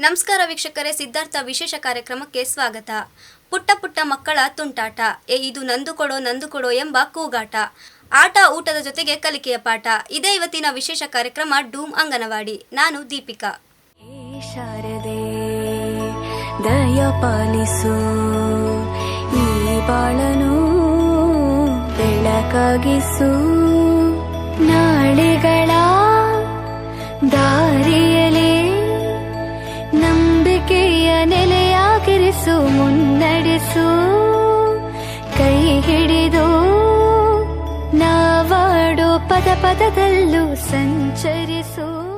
ನಮಸ್ಕಾರ ವೀಕ್ಷಕರೇ, ಸಿದ್ಧಾರ್ಥ ವಿಶೇಷ ಕಾರ್ಯಕ್ರಮಕ್ಕೆ ಸ್ವಾಗತ. ಪುಟ್ಟ ಪುಟ್ಟ ಮಕ್ಕಳ ತುಂಟಾಟ, ಏ ಇದು ನಂದು ಕೊಡೋ ನಂದು ಕೊಡೋ ಎಂಬ ಕೂಗಾಟ. ಆಟ, ಊಟದ ಜೊತೆಗೆ ಕಲಿಕೆಯ ಪಾಠ. ಇದೇ ಇವತ್ತಿನ ವಿಶೇಷ ಕಾರ್ಯಕ್ರಮ ಡೂಮ್ ಅಂಗನವಾಡಿ. ನಾನು ದೀಪಿಕಾ. ದಯ ಪಾಲಿಸು ಈ ಬಾಳನು ಬೆಳಕಾಗಿಸು. ನಾಳೆಗಳ ದಾರಿಯಲೇ ನಂಬಿಕೆಯ ನೆಲೆಯಾಗಿರಿಸು, ಮುನ್ನಡೆಸು. ಕೈ ಹಿಡಿದು ನಾವಾಡೋ ಪದ ಪದದಲ್ಲೂ ಸಂಚರಿಸು.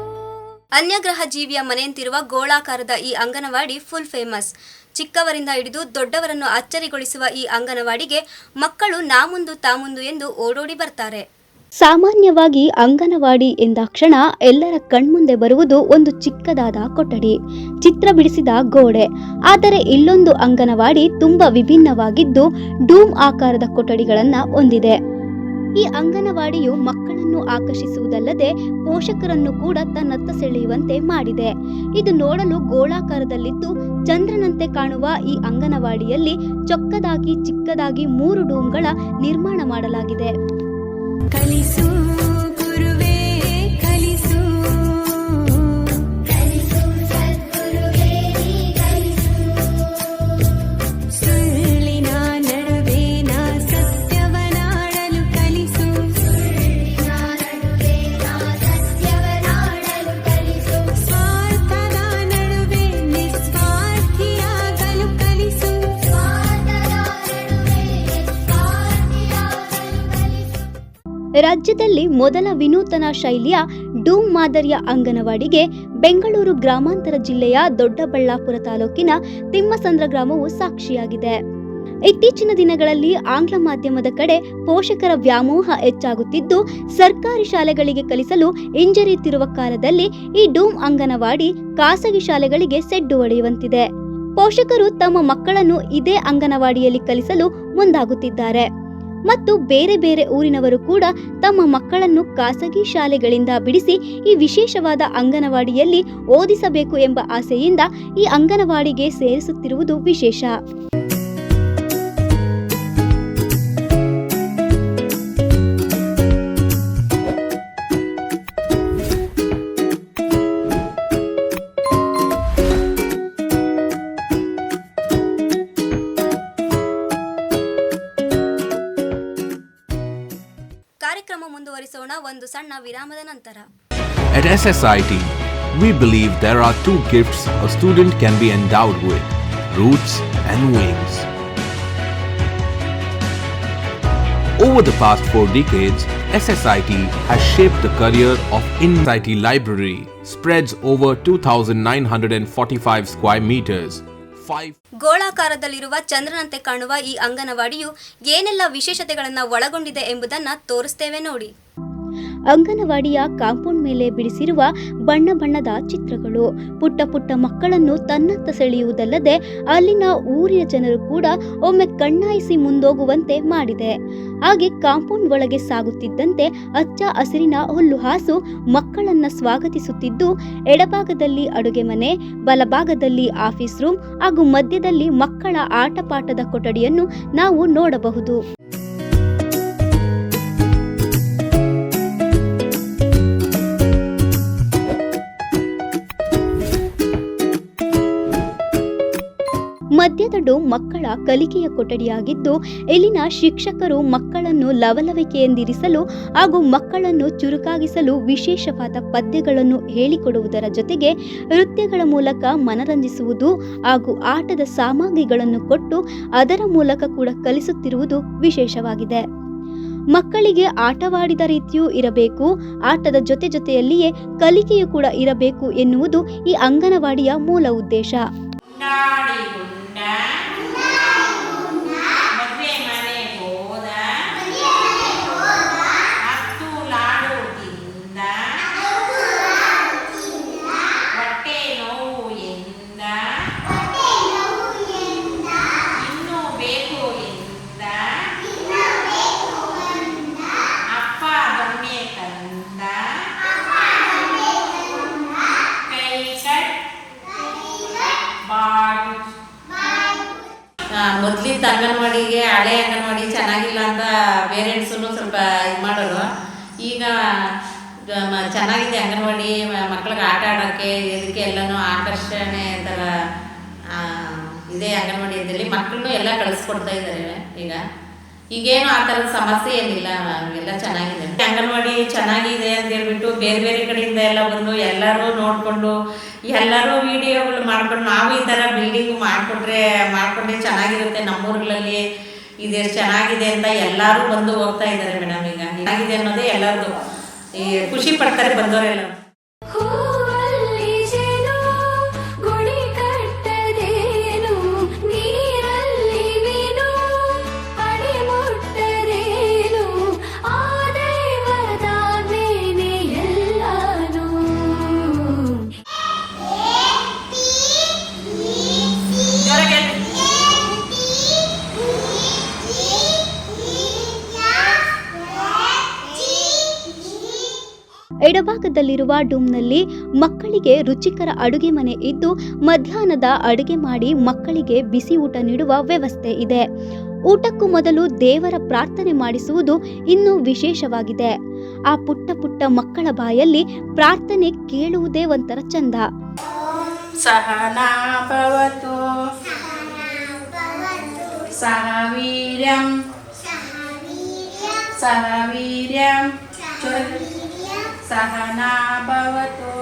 ಅನ್ಯಗ್ರಹ ಜೀವಿಯ ಮನೆಯಂತಿರುವ ಗೋಳಾಕಾರದ ಈ ಅಂಗನವಾಡಿ ಫುಲ್ ಫೇಮಸ್. ಚಿಕ್ಕವರಿಂದ ಹಿಡಿದು ದೊಡ್ಡವರನ್ನು ಅಚ್ಚರಿಗೊಳಿಸುವ ಈ ಅಂಗನವಾಡಿಗೆ ಮಕ್ಕಳು ನಾಮುಂದು ತಾಮುಂದು ಎಂದು ಓಡೋಡಿ ಬರ್ತಾರೆ. ಸಾಮಾನ್ಯವಾಗಿ ಅಂಗನವಾಡಿ ಎಂದಾಕ್ಷಣ ಎಲ್ಲರ ಕಣ್ಮುಂದೆ ಬರುವುದು ಒಂದು ಚಿಕ್ಕದಾದ ಕೊಠಡಿ. ಚಿತ್ರ ಬಿಡಿಸಿದ ಗೋಡೆ. ಆದರೆ ಇಲ್ಲೊಂದು ಅಂಗನವಾಡಿ ತುಂಬಾ ವಿಭಿನ್ನವಾಗಿದ್ದು ಡೂಮ್ ಆಕಾರದ ಕೊಠಡಿಗಳನ್ನು ಹೊಂದಿದೆ. ಈ ಅಂಗನವಾಡಿಯು ಮಕ್ಕಳನ್ನು ಆಕರ್ಷಿಸುವುದಲ್ಲದೆ ಪೋಷಕರನ್ನು ಕೂಡ ತನ್ನತ್ತ ಸೆಳೆಯುವಂತೆ ಮಾಡಿದೆ. ಇದು ನೋಡಲು ಗೋಳಾಕಾರದಲ್ಲಿದ್ದು ಚಂದ್ರನಂತೆ ಕಾಣುವ ಈ ಅಂಗನವಾಡಿಯಲ್ಲಿ ಚೊಕ್ಕದಾಗಿ ಚಿಕ್ಕದಾಗಿ ಮೂರು ಡೂಮ್ಗಳ ನಿರ್ಮಾಣ ಮಾಡಲಾಗಿದೆ. ಕಲಿಸು. ರಾಜ್ಯದಲ್ಲಿ ಮೊದಲ ವಿನೂತನ ಶೈಲಿಯ ಡೂಮ್ ಮಾದರಿಯ ಅಂಗನವಾಡಿಗೆ ಬೆಂಗಳೂರು ಗ್ರಾಮಾಂತರ ಜಿಲ್ಲೆಯ ದೊಡ್ಡಬಳ್ಳಾಪುರ ತಾಲೂಕಿನ ತಿಮ್ಮಸಂದ್ರ ಗ್ರಾಮವು ಸಾಕ್ಷಿಯಾಗಿದೆ. ಇತ್ತೀಚಿನ ದಿನಗಳಲ್ಲಿ ಆಂಗ್ಲ ಮಾಧ್ಯಮದ ಕಡೆ ಪೋಷಕರ ವ್ಯಾಮೋಹ ಹೆಚ್ಚಾಗುತ್ತಿದ್ದು, ಸರ್ಕಾರಿ ಶಾಲೆಗಳಿಗೆ ಕಲಿಸಲು ಹಿಂಜರಿಯುತ್ತಿರುವ ಕಾಲದಲ್ಲಿ ಈ ಡೂಮ್ ಅಂಗನವಾಡಿ ಖಾಸಗಿ ಶಾಲೆಗಳಿಗೆ ಸೆಡ್ಡು ಹೊಡೆಯುವಂತಿದೆ ಪೋಷಕರು ತಮ್ಮ ಮಕ್ಕಳನ್ನು ಇದೇ ಅಂಗನವಾಡಿಯಲ್ಲಿ ಕಲಿಸಲು ಮುಂದಾಗುತ್ತಿದ್ದಾರೆ. ಮತ್ತು ಬೇರೆ ಬೇರೆ ಊರಿನವರು ಕೂಡ ತಮ್ಮ ಮಕ್ಕಳನ್ನು ಖಾಸಗಿ ಶಾಲೆಗಳಿಂದ ಬಿಡಿಸಿ ಈ ವಿಶೇಷವಾದ ಅಂಗನವಾಡಿಯಲ್ಲಿ ಓದಿಸಬೇಕು ಎಂಬ ಆಸೆಯಿಂದ ಈ ಅಂಗನವಾಡಿಗೆ ಸೇರಿಸುತ್ತಿರುವುದು ವಿಶೇಷ. ವಿರಾಮದ ನಂತರ At SSIT, we believe there are two gifts a student can be endowed with roots and wings. Over the past four decades, SSIT has shaped the career of InSIT Library, spreads over 2,945 square meters, five ಗೋಳಾಕಾರದಲ್ಲಿರುವ ಚಂದ್ರನಂತೆ ಕಾಣುವ ಈ ಅಂಗನವಾಡಿಯು ಏನೆಲ್ಲ ವಿಶೇಷತೆಗಳನ್ನು ಒಳಗೊಂಡಿದೆ ಎಂಬುದನ್ನು ತೋರಿಸ್ತೇವೆ ನೋಡಿ ಅಂಗನವಾಡಿಯ compound ಮೇಲೆ ಬಿಡಿಸಿರುವ ಬಣ್ಣ ಬಣ್ಣದ ಚಿತ್ರಗಳು. ಪುಟ್ಟ ಪುಟ್ಟ ಮಕ್ಕಳನ್ನು ತನ್ನತ್ತ ಸೆಳೆಯುವುದಲ್ಲದೆ ಅಲ್ಲಿನ ಊರಿನ ಜನರು ಕೂಡ ಒಮ್ಮೆ ಕಣ್ಣಾಯಿಸಿ ಮುಂದೋಗುವಂತೆ ಮಾಡಿದೆ. ಹಾಗೆ ಕಾಂಪೌಂಡ್ ಒಳಗೆ ಸಾಗುತ್ತಿದ್ದಂತೆ ಹಚ್ಚ ಹಸಿರಿನ ಹುಲ್ಲುಹಾಸು ಮಕ್ಕಳನ್ನ ಸ್ವಾಗತಿಸುತ್ತಿದ್ದು, ಎಡಭಾಗದಲ್ಲಿ ಅಡುಗೆ ಮನೆ, ಬಲಭಾಗದಲ್ಲಿ ಆಫೀಸ್ ರೂಮ್ ಹಾಗೂ ಮಧ್ಯದಲ್ಲಿ ಮಕ್ಕಳ ಆಟಪಾಠದ ಕೊಠಡಿಯನ್ನು ನಾವು ನೋಡಬಹುದು. ಮಧ್ಯದ ಡೋಮ್ ಮಕ್ಕಳ ಕಲಿಕೆಯ ಕೊಠಡಿಯಾಗಿದ್ದು, ಇಲ್ಲಿನ ಶಿಕ್ಷಕರು ಮಕ್ಕಳನ್ನು ಲವಲವಿಕೆಯೆಂದಿರಿಸಲು ಹಾಗೂ ಮಕ್ಕಳನ್ನು ಚುರುಕಾಗಿಸಲು ವಿಶೇಷವಾದ ಪದ್ಯಗಳನ್ನು ಹೇಳಿಕೊಡುವುದರ ಜೊತೆಗೆ ನೃತ್ಯಗಳ ಮೂಲಕ ಮನರಂಜಿಸುವುದು ಹಾಗೂ ಆಟದ ಸಾಮಗ್ರಿಗಳನ್ನು ಕೊಟ್ಟು ಅದರ ಮೂಲಕ ಕೂಡ ಕಲಿಸುತ್ತಿರುವುದು ವಿಶೇಷವಾಗಿದೆ. ಮಕ್ಕಳಿಗೆ ಆಟವಾಡಿದ ರೀತಿಯೂ ಇರಬೇಕು, ಆಟದ ಜೊತೆ ಜೊತೆಯಲ್ಲಿಯೇ ಕಲಿಕೆಯೂ ಕೂಡ ಇರಬೇಕು ಎನ್ನುವುದು ಈ ಅಂಗನವಾಡಿಯ ಮೂಲ ಉದ್ದೇಶ. Nah. ಅಂಗನವಾಡಿಗೆ ಹಳೆ ಅಂಗನವಾಡಿ ಚೆನ್ನಾಗಿಲ್ಲ ಅಂತ ಪೇರೆಂಟ್ಸು ಸ್ವಲ್ಪ ಇದು ಮಾಡೋರು ಈಗ ಚೆನ್ನಾಗಿದೆ ಅಂಗನವಾಡಿ ಮಕ್ಳಿಗೆ ಆಟ ಆಡೋಕ್ಕೆ ಇದಕ್ಕೆ ಎಲ್ಲನೂ ಆಕರ್ಷಣೆ ಥರ ಇದೆ ಅಂಗನವಾಡಿ ಅಂತೇಳಿ ಮಕ್ಕಳನ್ನು ಎಲ್ಲ ಕಳಿಸ್ಕೊಡ್ತಾ ಇದ್ದಾರೆ ಈಗ. ಈಗೇನು ಆ ಥರದ ಸಮಸ್ಯೆ ಏನಿಲ್ಲ ಎಲ್ಲ ಚೆನ್ನಾಗಿದೆ. ಅಂಗನವಾಡಿ ಚೆನ್ನಾಗಿದೆ ಅಂತ ಹೇಳ್ಬಿಟ್ಟು ಬೇರೆ ಬೇರೆ ಕಡೆಯಿಂದ ಎಲ್ಲ ಬಂದು ಎಲ್ಲರೂ ನೋಡಿಕೊಂಡು, ಎಲ್ಲರೂ ವಿಡಿಯೋಗಳು ಮಾಡ್ಕೊಂಡು, ನಾವು ಈ ಥರ ಬಿಲ್ಡಿಂಗ್ ಮಾಡಿಕೊಟ್ರೆ ಮಾಡಿಕೊಂಡ್ರೆ ಚೆನ್ನಾಗಿರುತ್ತೆ ನಮ್ಮೂರುಗಳಲ್ಲಿ ಇದು ಎಷ್ಟು ಚೆನ್ನಾಗಿದೆ ಅಂತ ಎಲ್ಲರೂ ಬಂದು ಹೋಗ್ತಾ ಇದ್ದಾರೆ ಮೇಡಮ್ ಈಗ. ಚೆನ್ನಾಗಿದೆ ಅನ್ನೋದೇ ಎಲ್ಲರದು. ಈ ಖುಷಿ ಪಡ್ತಾರೆ ಬಂದವರೆಲ್ಲ ಎಡಭಾಗದಲ್ಲಿರುವ ಡೂಮ್ನಲ್ಲಿ ಮಕ್ಕಳಿಗೆ ರುಚಿಕರ ಅಡುಗೆ ಮನೆ ಇದ್ದು ಮಧ್ಯಾಹ್ನದ ಅಡುಗೆ ಮಾಡಿ ಮಕ್ಕಳಿಗೆ ಬಿಸಿ ಊಟ ನೀಡುವ ವ್ಯವಸ್ಥೆ ಇದೆ. ಊಟಕ್ಕೂ ಮೊದಲು ದೇವರ ಪ್ರಾರ್ಥನೆ ಮಾಡಿಸುವುದು ಇನ್ನೂ ವಿಶೇಷವಾಗಿದೆ. ಆ ಪುಟ್ಟ ಪುಟ್ಟ ಮಕ್ಕಳ ಬಾಯಲ್ಲಿ ಪ್ರಾರ್ಥನೆ ಕೇಳುವುದೇ ಒಂಥರ ಚಂದ. ಸಹ सहना भवतु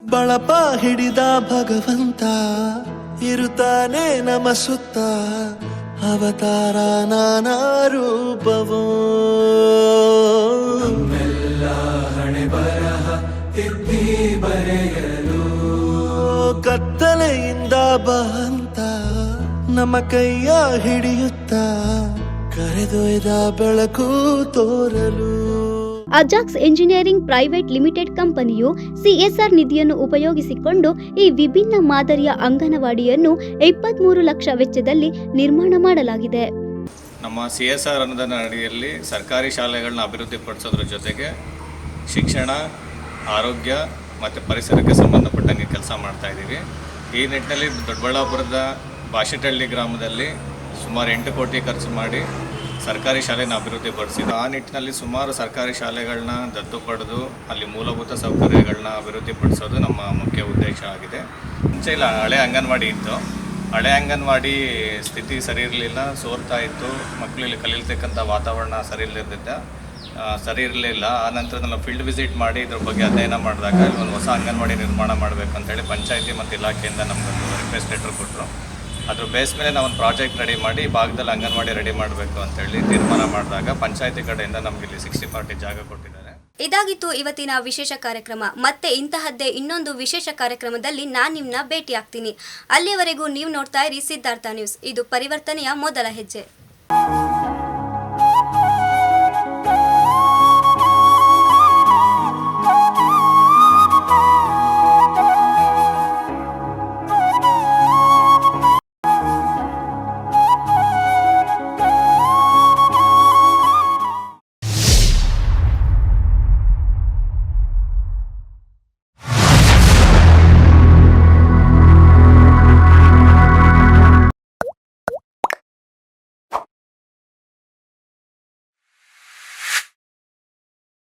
ಬಳಪ ಹಿಡಿದ ಭಗವಂತ ಇರುತ್ತಾನೆ ನಮ ಸುತ್ತ ಅವತಾರ ನಾನಾ ರೂಪವೋ ಹಣೆ ಬರಹ ತಿದ್ದಿ ಬರೆಯಲು ಕತ್ತಲೆಯಿಂದ ಬಹಂತ ನಮ್ಮ ಕೈಯ ಹಿಡಿಯುತ್ತ ಕರೆದೊಯ್ದ ಬೆಳಕು ತೋರಲು. ಅಜಾಕ್ಸ್ ಎಂಜಿನಿಯರಿಂಗ್ ಪ್ರೈವೇಟ್ ಲಿಮಿಟೆಡ್ ಕಂಪನಿಯು ಸಿಎಸ್ಆರ್ ನಿಧಿಯನ್ನು ಉಪಯೋಗಿಸಿಕೊಂಡು ಈ ವಿಭಿನ್ನ ಮಾದರಿಯ ಅಂಗನವಾಡಿಯನ್ನು ಇಪ್ಪತ್ಮೂರು ಲಕ್ಷ ವೆಚ್ಚದಲ್ಲಿ ನಿರ್ಮಾಣ ಮಾಡಲಾಗಿದೆ. ನಮ್ಮ ಸಿ ಎಸ್ ಆರ್ ಅನುದಾನ ಅಡಿಯಲ್ಲಿ ಸರ್ಕಾರಿ ಶಾಲೆಗಳನ್ನ ಅಭಿವೃದ್ಧಿಪಡಿಸೋದ್ರ ಜೊತೆಗೆ ಶಿಕ್ಷಣ ಆರೋಗ್ಯ ಮತ್ತು ಪರಿಸರಕ್ಕೆ ಸಂಬಂಧಪಟ್ಟಂಗೆ ಕೆಲಸ ಮಾಡ್ತಾ ಇದ್ದೀವಿ. ಈ ನಿಟ್ಟಿನಲ್ಲಿ ದೊಡ್ಡಬಳ್ಳಾಪುರದ ಬಾಶೆಟಳ್ಳಿ ಗ್ರಾಮದಲ್ಲಿ ಸುಮಾರು ಎಂಟು ಕೋಟಿ ಖರ್ಚು ಮಾಡಿ ಸರ್ಕಾರಿ ಶಾಲೆಯನ್ನು ಅಭಿವೃದ್ಧಿ ಪಡಿಸಿದ್ದು ಆ ನಿಟ್ಟಿನಲ್ಲಿ ಸುಮಾರು ಸರ್ಕಾರಿ ಶಾಲೆಗಳನ್ನ ದತ್ತು ಪಡೆದು, ಅಲ್ಲಿ ಮೂಲಭೂತ ಸೌಕರ್ಯಗಳನ್ನ ಅಭಿವೃದ್ಧಿಪಡಿಸೋದು ನಮ್ಮ ಮುಖ್ಯ ಉದ್ದೇಶ ಆಗಿದೆ. ಮುಂಚೆ ಇಲ್ಲ, ಹಳೆ ಅಂಗನವಾಡಿ ಇತ್ತು. ಹಳೆ ಅಂಗನವಾಡಿ ಸ್ಥಿತಿ ಸರಿ ಇರಲಿಲ್ಲ, ಸೋರ್ತಾ ಇತ್ತು. ಮಕ್ಕಳಲ್ಲಿ ಕಲೀಲ್ತಕ್ಕಂಥ ವಾತಾವರಣ ಸರಿ ಇಲ್ಲದಿದ್ದ ಸರಿ ಇರಲಿಲ್ಲ. ಆ ನಂತರ ನಾವು ಫೀಲ್ಡ್ ವಿಸಿಟ್ ಮಾಡಿ ಇದ್ರ ಬಗ್ಗೆ ಅಧ್ಯಯನ ಮಾಡಿದಾಗ ಒಂದು ಹೊಸ ಅಂಗನವಾಡಿ ನಿರ್ಮಾಣ ಮಾಡಬೇಕು ಅಂತೇಳಿ ಪಂಚಾಯತಿ ಮತ್ತು ಇಲಾಖೆಯಿಂದ ನಮಗೊಂದು ರಿಕ್ವೆಸ್ಟ್ ಲೆಟ್ರ್ ಕೊಟ್ಟರು ಅದ್ರ ಬೇಸ್ ಮೇಲೆ ನಾವು ಒಂದು ಪ್ರಾಜೆಕ್ಟ್ ರೆಡಿ ಮಾಡಿ, ಭಾಗದಲ್ಲಿ ಅಂಗನವಾಡಿ ರೆಡಿ ಮಾಡಬೇಕು ಅಂತೇಳಿ ತೀರ್ಮಾನ ಮಾಡಿದಾಗ ಪಂಚಾಯತಿ ಕಡೆಯಿಂದ ನಮ್ಗೆ ಇಲ್ಲಿ ಸಿಕ್ಸ್ಟಿ ಫಾರ್ಟಿ ಜಾಗ ಕೊಟ್ಟಿದ್ದಾರೆ. ಇದಾಗಿತ್ತು ಇವತ್ತಿನ ವಿಶೇಷ ಕಾರ್ಯಕ್ರಮ. ಮತ್ತೆ ಇಂತಹದ್ದೇ ಇನ್ನೊಂದು ವಿಶೇಷ ಕಾರ್ಯಕ್ರಮದಲ್ಲಿ ನಾನು ನಿಮ್ಮನ್ನ ಭೇಟಿ ಆಗ್ತೀನಿ ಅಲ್ಲಿಯವರೆಗೂ ನೀವು ನೋಡ್ತಾ ಇರಿ ಸಿದ್ಧಾರ್ಥ ನ್ಯೂಸ್. ಇದು ಪರಿವರ್ತನೆಯ ಮೊದಲ ಹೆಜ್ಜೆ.